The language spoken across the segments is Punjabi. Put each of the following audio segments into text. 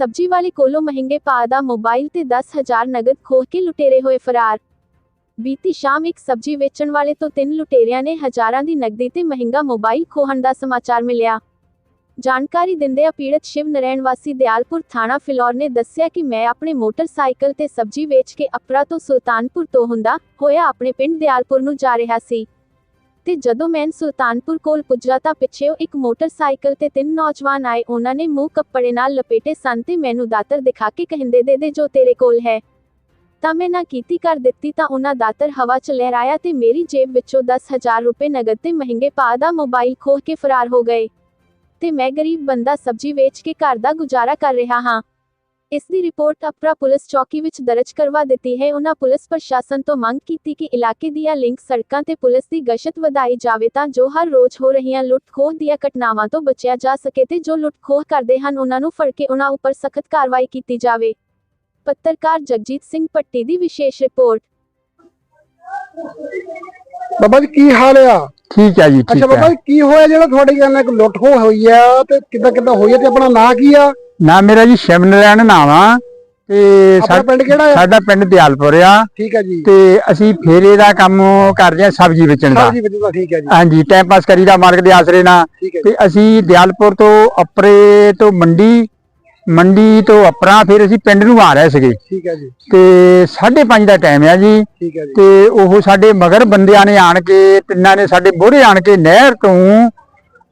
ਸਬਜ਼ੀ ਵਾਲੇ ਕੋਲੋਂ ਮਹਿੰਗੇ ਭਾਅ ਦਾ ਮੋਬਾਈਲ ਤੇ 10000 ਨਗਦ ਖੋਹ ਕੇ ਲੁਟੇਰੇ ਹੋਏ ਫਰਾਰ। ਬੀਤੀ ਸ਼ਾਮ ਇੱਕ ਸਬਜ਼ੀ ਵੇਚਣ ਵਾਲੇ ਤੋਂ ਤਿੰਨ ਲੁਟੇਰਿਆਂ ਨੇ ਹਜ਼ਾਰਾਂ ਦੀ ਨਕਦੀ ਤੇ ਮਹਿੰਗਾ ਮੋਬਾਈਲ ਖੋਹਣ ਦਾ ਸਮਾਚਾਰ ਮਿਲਿਆ। ਜਾਣਕਾਰੀ ਦਿੰਦਿਆਂ ਪੀੜਤ ਸ਼ਿਵ ਨਰੈਣ ਵਾਸੀ ਦਿਆਲਪੁਰ ਥਾਣਾ ਫਿਲੌਰ ਨੇ ਦੱਸਿਆ ਕਿ ਮੈਂ ਆਪਣੇ ਮੋਟਰਸਾਈਕਲ ਤੇ ਸਬਜ਼ੀ ਵੇਚ ਕੇ ਅਪਰਾ ਤੋਂ ਸੁਲਤਾਨਪੁਰ ਤੋਂ ਹੁੰਦਾ ਹੋਇਆ ਆਪਣੇ ਪਿੰਡ ਦਿਆਲਪੁਰ ਨੂੰ ਜਾ ਰਿਹਾ ਸੀ। ਤੇ ਜਦੋਂ ਮੈਂ ਸੁਲਤਾਨਪੁਰ ਕੋਲ ਪੁੱਜਾ ਤਾਂ ਪਿੱਛੇੋਂ ਇੱਕ ਮੋਟਰਸਾਈਕਲ ਤੇ ਤਿੰਨ ਨੌਜਵਾਨ ਆਏ, ਉਹਨਾਂ ਨੇ ਮੂੰਹ ਕੱਪੜੇ ਨਾਲ ਲਪੇਟੇ ਸਨ ਤੇ ਮੈਨੂੰ ਦਾਤਰ ਦਿਖਾ ਕੇ ਕਹਿੰਦੇ, ਦੇ ਦੇ, ਜੋ ਤੇਰੇ ਕੋਲ ਹੈ। ਤਾਂ ਮੈਂ ਨਾ ਕੀਤੀ ਕਰ ਦਿੱਤੀ ਤਾਂ ਉਹਨਾਂ ਦਾਤਰ ਹਵਾ 'ਚ ਲਹਿਰਾਇਆ ਤੇ ਮੇਰੀ ਜੇਬ ਵਿੱਚੋਂ 10000 ਰੁਪਏ ਨਗਦ ਤੇ ਮਹਿੰਗੇ ਪਾ ਦਾ ਮੋਬਾਈਲ ਖੋਹ ਕੇ ਫਰਾਰ ਹੋ ਗਏ। ਤੇ ਮੈਂ ਗਰੀਬ ਬੰਦਾ ਸਬਜ਼ੀ ਵੇਚ ਕੇ ਘਰ ਦਾ ਗੁਜ਼ਾਰਾ ਕਰ ਰਿਹਾ ਹਾਂ। ਇਸ ਦੀ ਰਿਪੋਰਟ ਅਪਰਾ ਪੁਲਿਸ ਚੌਕੀ ਵਿੱਚ ਦਰਜ ਕਰਵਾ ਦਿੱਤੀ ਹੈ। ਉਹਨਾਂ ਪੁਲਿਸ ਪ੍ਰਸ਼ਾਸਨ ਤੋਂ ਮੰਗ ਕੀਤੀ ਕਿ ਇਲਾਕੇ ਦੀਆਂ ਲਿੰਕ ਸੜਕਾਂ ਤੇ ਪੁਲਿਸ ਦੀ ਗਸ਼ਤ ਵਧਾਈ ਜਾਵੇ ਤਾਂ ਜੋ ਹਰ ਰੋਜ਼ ਹੋ ਰਹੀਆਂ ਲੁੱਟ-ਖੋਹ ਦੀਆਂ ਘਟਨਾਵਾਂ ਤੋਂ ਬਚਿਆ ਜਾ ਸਕੇ ਤੇ ਜੋ ਲੁੱਟ-ਖੋਹ ਕਰਦੇ ਹਨ ਉਹਨਾਂ ਨੂੰ ਫੜ ਕੇ ਉਹਨਾਂ ਉੱਪਰ ਸਖਤ ਕਾਰਵਾਈ ਕੀਤੀ ਜਾਵੇ। ਪੱਤਰਕਾਰ ਜਗਜੀਤ ਸਿੰਘ ਪੱਟੀ ਦੀ ਵਿਸ਼ੇਸ਼ ਰਿਪੋਰਟ। ਬਾਬਾ ਜੀ ਕੀ ਹਾਲ ਆ? ਠੀਕ ਹੈ ਜੀ ਅੱਛਾ ਠੀਕ ਬਾਬਾ ਹੈ ਜੀ ਕੀ ਹੋਇਆ ਜਿਹੜਾ ਤੁਹਾਡੇ ਨਾਲ ਇੱਕ ਲੁੱਟ ਖੋਹ ਹੋਈ ਆ ਤੇ ਕਿੱਦਾਂ ਕਿੱਦਾਂ ਹੋਈ ਆ ਤੇ ਆਪਣਾ ਨਾਂ ਕੀ ਆ? ਨਾ ਮੇਰਾ ਜੀ ਸ਼ਿਵਨਰੈਣ ਨਾਮ ਆ ਤੇ ਆਪਣਾ ਪਿੰਡ ਕਿਹੜਾ ਆ? ਸਾਡਾ ਪਿੰਡ ਦਿਆਲਪੁਰ ਆ। ਠੀਕ ਹੈ ਜੀ। ਤੇ ਅਸੀਂ ਫੇਰੇ ਦਾ ਕੰਮ ਕਰਦੇ ਆ ਸਬਜ਼ੀ ਵੇਚਣ ਦਾ। ਸਬਜ਼ੀ ਵਧੀਆ ਠੀਕ ਹੈ ਜੀ। ਹਾਂਜੀ ਟਾਈਮ ਪਾਸ ਕਰੀਦਾ ਮਾਰਕ ਦੇ ਆਸਰੇ ਨਾਲ। ਠੀਕ ਹੈ ਜੀ। ਤੇ ਅਸੀਂ ਦਿਆਲਪੁਰ ਤੋਂ ਅਪਰੇ ਤੋਂ ਮੰਡੀ ਮੰਡੀ ਤੋਂ ਅਪਰਾ ਫਿਰ ਅਸੀਂ ਪਿੰਡ ਨੂੰ ਆ ਰਹੇ ਸੀਗੇ। ਠੀਕ ਹੈ ਜੀ। ਤੇ 5:30 ਦਾ ਟਾਈਮ ਆ ਜੀ। ਠੀਕ ਹੈ ਜੀ। ਤੇ ਉਹ ਸਾਡੇ ਮਗਰ ਬੰਦਿਆਂ ਨੇ ਆਣ ਕੇ ਤਿੰਨਾਂ ਨੇ ਸਾਡੇ ਮੋਹਰੇ ਆਣ ਕੇ ਨਹਿਰ ਤੋਂ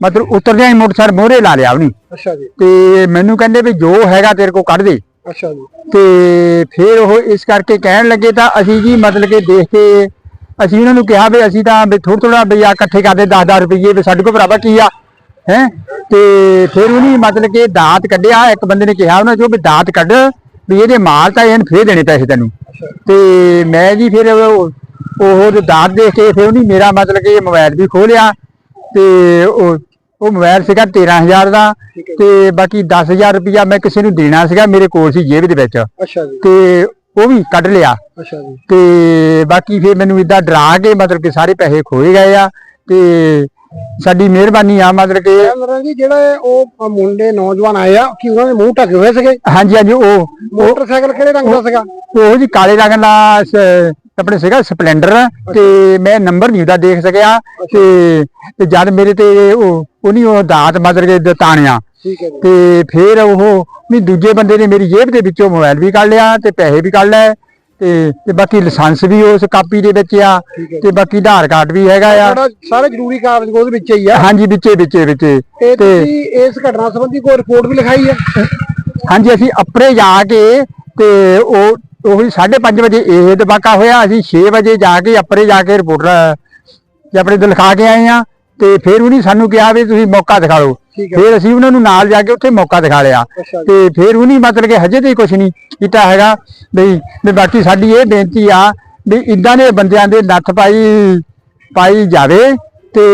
ਮਤਲਬ ਉਤਰਦਿਆਂ ਹੀ ਮੋਟਰਸਾਈਕਲ ਮੋਹਰੇ ਲਾ ਲਿਆ ਉਹਨੇ। ਅੱਛਾ ਜੀ। ਤੇ ਮੈਨੂੰ ਕਹਿੰਦੇ ਵੀ ਜੋ ਹੈਗਾ ਤੇਰੇ ਕੋ ਕੱਢ ਦੇ। ਅੱਛਾ ਜੀ। ਤੇ ਫਿਰ ਉਹ ਇਸ ਕਰਕੇ ਕਹਿਣ ਲੱਗੇ ਤਾਂ ਅਸੀਂ ਜੀ ਮਤਲਬ ਕਿ ਦੇਖ ਕੇ ਅਸੀਂ ਉਹਨਾਂ ਨੂੰ ਕਿਹਾ ਵੀ ਅਸੀਂ ਤਾਂ ਵੀ ਥੋੜਾ ਥੋੜਾ ਵੀ ਆ ਇਕੱਠੇ ਕਰਦੇ 10-10 ਰੁਪਏ ਵੀ ਸਾਡੇ ਕੋਲ ਭਰਾਵਾ ਕੀ ਆ ਹੈ? ਤੇ ਫਿਰ ਉਹਨੇ ਮਤਲਬ ਕਿ ਦਾਤ ਕੱਢਿਆ ਇੱਕ ਬੰਦੇ ਨੇ ਕਿਹਾ ਉਹਨਾਂ ਚੋਂ ਵੀ ਦਾਤ ਕੱਢ ਵੀ ਇਹਦੇ ਮਾਰ ਤਾਂ ਇਹਨ ਫੇਰ ਦੇਣੇ ਪੈਸੇ ਤੈਨੂੰ। ਤੇ ਮੈਂ ਜੀ ਫਿਰ ਉਹ ਦਾਤ ਦੇਖ ਕੇ ਫਿਰ ਉਹਨੇ ਮੇਰਾ ਮਤਲਬ ਕਿ ਮੋਬਾਈਲ ਵੀ ਖੋਲਿਆ ਤੇ ਉਹ ਉਹ ਮੋਬਾਈਲ ਸੀਗਾ 13000 ਦਾ ਤੇ ਬਾਕੀ 10000 ਰੁਪਇਆ ਮੈਂ ਕਿਸੇ ਨੂੰ ਦੇਣਾ ਸੀਗਾ ਮੇਰੇ ਕੋਲ ਸੀ ਜੇਬ ਦੇ ਵਿੱਚ। ਅੱਛਾ ਜੀ। ਤੇ ਉਹ ਵੀ ਕੱਢ ਲਿਆ। ਅੱਛਾ ਜੀ। ਤੇ ਬਾਕੀ ਫਿਰ ਮੈਨੂੰ ਇਦਾਂ ਡਰਾ ਕੇ ਮਤਲਬ ਕਿ ਸਾਰੇ ਪੈਸੇ ਖੋਏ ਗਏ ਆ ਤੇ ਸਾਡੀ ਮਿਹਰਬਾਨੀ ਆ ਮਤਲਬ ਕਿ ਕਹਿੰਦਾ ਜੀ ਜਿਹੜੇ ਉਹ ਮੁੰਡੇ ਨੌਜਵਾਨ ਆਏ ਆ ਕਿ ਉਹਨਾਂ ਦੇ ਮੂੰਹ ਢਕੇ ਹੋਏ ਸੀਗੇ? ਹਾਂਜੀ ਹਾਂਜੀ ਉਹ ਮੋਟਰਸਾਈਕਲ ਕਿਹੜੇ ਰੰਗ ਦਾ ਸੀਗਾ? ਉਹ ਜੀ ਕਾਲੇ ਰੰਗ ਦਾ ਆਪਣੇ ਸੀਗਾ ਸਪਲੈਂਡਰ ਤੇ ਮੈਂ ਨੰਬਰ ਨਹੀਂ ਉਹਦਾ ਦੇਖ ਸਕਿਆ ਤੇ ਤੇ ਜਦ ਮੇਰੇ ਤੇ ਉਹ ਉਹਨੀ ਉਹ ਦਾਤ ਮਤਲਬ ਕਿ ਦਤਾਣਿਆ ਤੇ ਫਿਰ ਉਹ ਵੀ ਦੂਜੇ ਬੰਦੇ ਨੇ ਮੇਰੀ ਜੇਬ ਦੇ ਵਿੱਚੋਂ ਮੋਬਾਈਲ ਵੀ ਕੱਢ ਲਿਆ ਤੇ ਪੈਸੇ ਵੀ ਕੱਢ ਲਏ ਤੇ ਤੇ ਬਾਕੀ ਲਾਇਸੈਂਸ ਵੀ ਉਸ ਕਾਪੀ ਦੇ ਵਿੱਚ ਆ ਤੇ ਬਾਕੀ ਆਧਾਰ ਕਾਰਡ ਵੀ ਹੈਗਾ ਆ। ਸਾਰੇ ਜ਼ਰੂਰੀ ਕਾਗਜ਼ ਉਹਦੇ ਵਿੱਚ ਹੀ ਆ। ਹਾਂਜੀ ਵਿੱਚੇ ਵਿੱਚੇ ਵਿੱਚੇ। ਤੇ ਤੇ ਤੁਸੀਂ ਇਸ ਘਟਨਾ ਸੰਬੰਧੀ ਕੋਈ ਰਿਪੋਰਟ ਵੀ ਲਿਖਾਈ ਹੈ? ਹਾਂਜੀ ਅਸੀਂ ਅੱਪਰੇ ਜਾ ਕੇ ਤੇ ਉਹ ਉਹੀ 5:30 ਵਜੇ ਇਹ ਦਬਾਕਾ ਹੋਇਆ ਅਸੀਂ 6 ਵਜੇ ਜਾ ਕੇ ਅੱਪਰੇ ਜਾ ਕੇ ਰਿਪੋਰਟਰ ਆਪਣੇ ਤੋਂ ਲਿਖਾ ਕੇ ਆਏ ਆ ਤੇ ਫਿਰ ਉਹਨੇ ਸਾਨੂੰ ਕਿਹਾ ਵੀ ਤੁਸੀਂ ਮੌਕਾ ਦਿਖਾ ਹੈ। ਫਿਰ ਅਸੀਂ ਉਹਨਾਂ ਨੂੰ ਨਾਲ ਜਾ ਕੇ ਉੱਥੇ ਮੌਕਾ ਦਿਖਾ ਲਿਆ। ਤੇ ਫਿਰ ਉਹਨੇ ਮਤਲਬ ਕਿ ਹਜੇ ਤੇ ਕੁਝ ਨਹੀਂ ਕੀਤਾ ਹੈਗਾ ਬਈ ਵੀ ਬਾਕੀ ਸਾਡੀ ਇਹ ਬੇਨਤੀ ਆ ਵੀ ਇਦਾਂ ਦੇ ਬੰਦਿਆਂ ਦੇ ਨੱਥ ਪਾਈ ਪਾਈ ਜਾਵੇ ਤੇ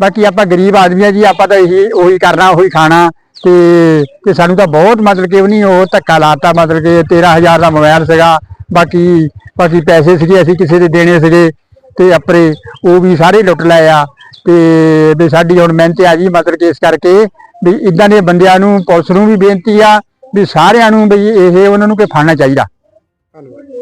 ਬਾਕੀ ਆਪਾਂ ਗਰੀਬ ਆਦਮੀ ਆ ਜੀ ਆਪਾਂ ਤਾਂ ਇਹੀ ਉਹੀ ਕਰਨਾ ਉਹੀ ਖਾਣਾ। ਤੇ ਤੇ ਸਾਨੂੰ ਤਾਂ ਬਹੁਤ ਮਤਲਬ ਕਿ ਉਹਨੀ ਉਹ ਧੱਕਾ ਲਾਤਾ, ਮਤਲਬ ਕਿ 13000 ਦਾ ਮੋਬਾਈਲ ਸੀਗਾ, ਬਾਕੀ ਬਾਕੀ ਪੈਸੇ ਸੀਗੇ, ਅਸੀਂ ਕਿਸੇ ਦੇ ਦੇਣੇ ਸੀਗੇ, ਤੇ ਆਪਰੇ ਉਹ ਵੀ ਸਾਰੇ ਲੁੱਟ ਲਏ ਆ। ਤੇ ਵੀ ਸਾਡੀ ਹੁਣ ਮਿਹਨਤ ਆ ਜੀ ਮਤਲਬ ਕਿ ਇਸ ਕਰਕੇ ਵੀ ਇਦਾਂ ਦੇ ਬੰਦਿਆਂ ਨੂੰ ਪੁਲਿਸ ਨੂੰ ਵੀ ਬੇਨਤੀ ਆ, ਵੀ ਸਾਰਿਆਂ ਨੂੰ ਵੀ ਇਹ ਉਹਨਾਂ ਨੂੰ ਕਿ ਫੜਨਾ ਚਾਹੀਦਾ। ਧੰਨਵਾਦ।